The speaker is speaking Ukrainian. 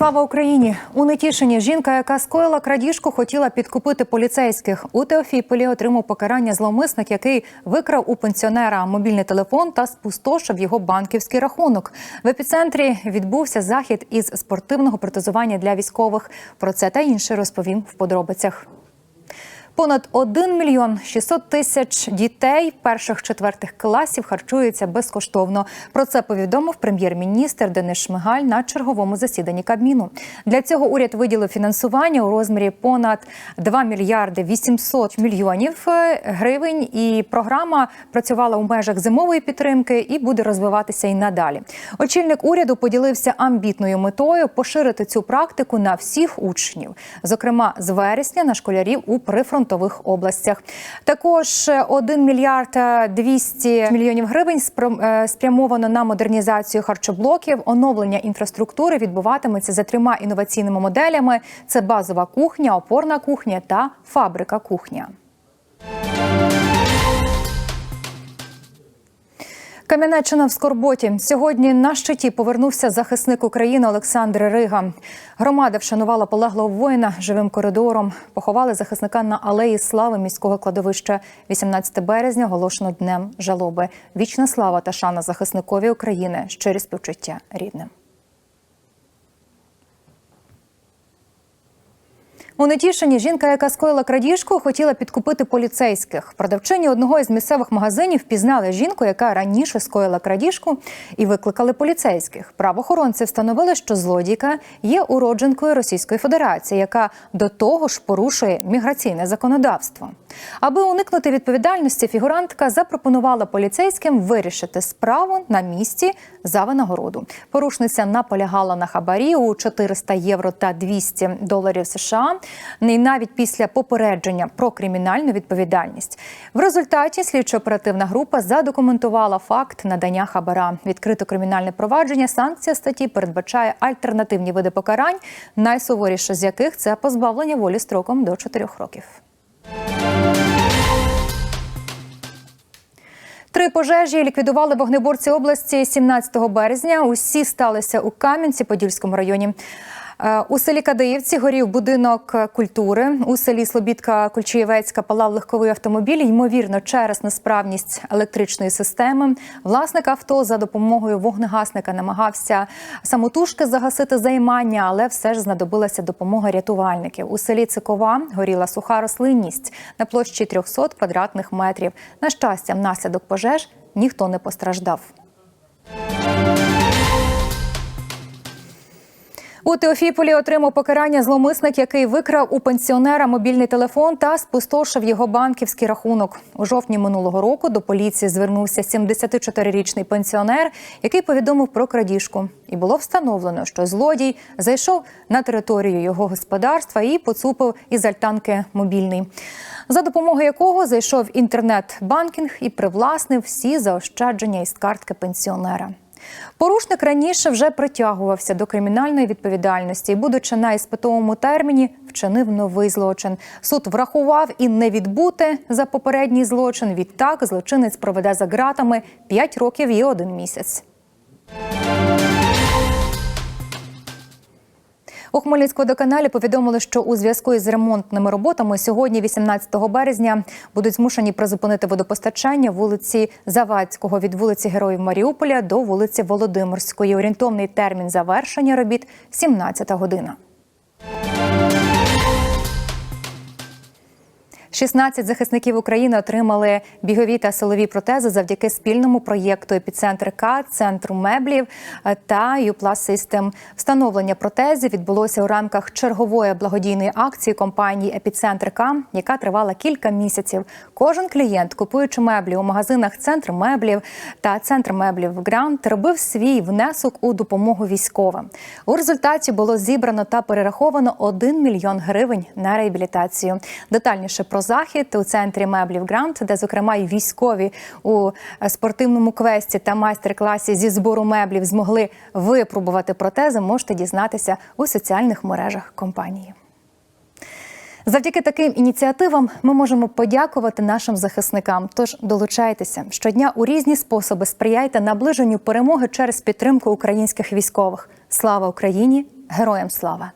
Слава Україні! У Нетішині жінка, яка скоїла крадіжку, хотіла підкупити поліцейських. У Теофіполі отримав покарання зловмисник, який викрав у пенсіонера мобільний телефон та спустошив його банківський рахунок. В епіцентрі відбувся захід із спортивного протезування для військових. Про це та інше розповім в подробицях. Понад 1 мільйон 600 тисяч дітей перших четвертих класів харчуються безкоштовно. Про це повідомив прем'єр-міністр Денис Шмигаль на черговому засіданні Кабміну. Для цього уряд виділив фінансування у розмірі понад 2 мільярди 800 мільйонів е, гривень. І програма працювала у межах зимової підтримки і буде розвиватися і надалі. Очільник уряду поділився амбітною метою поширити цю практику на всіх учнів, зокрема з вересня на школярів у прифронтових областях. Також 1 мільярд 200 мільйонів гривень е, спрямовано на модернізацію харчоблоків. Оновлення інфраструктури відбуватиметься за трьома інноваційними моделями: це базова кухня, опорна кухня та фабрика кухня. Кам'янеччина в Скорботі. Сьогодні на щиті повернувся захисник України Олександр Рига. Громада вшанувала полеглого воїна живим коридором. Поховали захисника на алеї слави міського кладовища. 18 березня оголошено днем жалоби. Вічна слава та шана захисникові України. Щирі співчуття рідним. У Нетішині жінка, яка скоїла крадіжку, хотіла підкупити поліцейських. Продавчині одного із місцевих магазинів пізнали жінку, яка раніше скоїла крадіжку, і викликали поліцейських. Правоохоронці встановили, що злодійка є уродженкою Російської Федерації, яка до того ж порушує міграційне законодавство. Аби уникнути відповідальності, фігурантка запропонувала поліцейським вирішити справу на місці за винагороду. Порушниця наполягала на хабарі у 400 євро та 200 доларів США. І навіть після попередження про кримінальну відповідальність. В результаті слідчо-оперативна група задокументувала факт надання хабара. Відкрито кримінальне провадження. Санкція статті передбачає альтернативні види покарань, найсуворіше з яких це позбавлення волі строком до 4 років. Пожежі ліквідували вогнеборці області 17 березня. Усі сталися у Кам'янці, Подільському районі. Е, У селі Кадаївці горів будинок культури. У селі Слобідка Кульчиєвецька палав легковий автомобіль. Ймовірно, через несправність електричної системи. Власник авто за допомогою вогнегасника намагався самотужки загасити займання, але все ж знадобилася допомога рятувальників. У селі Цикова горіла суха рослинність на площі 300 квадратних метрів. На щастя, внаслідок пожеж ніхто не постраждав. У Теофіполі отримав покарання зломисник, який викрав у пенсіонера мобільний телефон та спустошив його банківський рахунок. У жовтні минулого року до поліції звернувся 74-річний пенсіонер, який повідомив про крадіжку. І було встановлено, що злодій зайшов на територію його господарства і поцупив із альтанки мобільний, за допомогою якого зайшов інтернет-банкінг і привласнив всі заощадження із картки пенсіонера. Порушник раніше вже притягувався до кримінальної відповідальності і, будучи на іспитовому терміні, вчинив новий злочин. Суд врахував і не відбути за попередній злочин. Відтак злочинець проведе за ґратами 5 років і один місяць. У Хмельницькому водоканалі повідомили, що у зв'язку із ремонтними роботами сьогодні, 18 березня, будуть змушені призупинити водопостачання вулиці Завадського від вулиці Героїв Маріуполя до вулиці Володимирської. Орієнтовний термін завершення робіт 17 година. 16 захисників України отримали бігові та силові протези завдяки спільному проєкту «Епіцентр К», центру меблів та «Юплас Систем». Встановлення протезів відбулося у рамках чергової благодійної акції компанії «Епіцентр К», яка тривала кілька місяців. Кожен клієнт, купуючи меблі у магазинах «Центр меблів» та «Центр меблів Грант», робив свій внесок у допомогу військовим. У результаті було зібрано та перераховано 1 мільйон гривень на реабілітацію. Детальніше про захід у центрі меблів Грант, де, зокрема, і військові у спортивному квесті та майстер-класі зі збору меблів змогли випробувати протези, можете дізнатися у соціальних мережах компанії. Завдяки таким ініціативам ми можемо подякувати нашим захисникам. Тож долучайтеся щодня у різні способи сприяйте наближенню перемоги через підтримку українських військових. Слава Україні! Героям слава!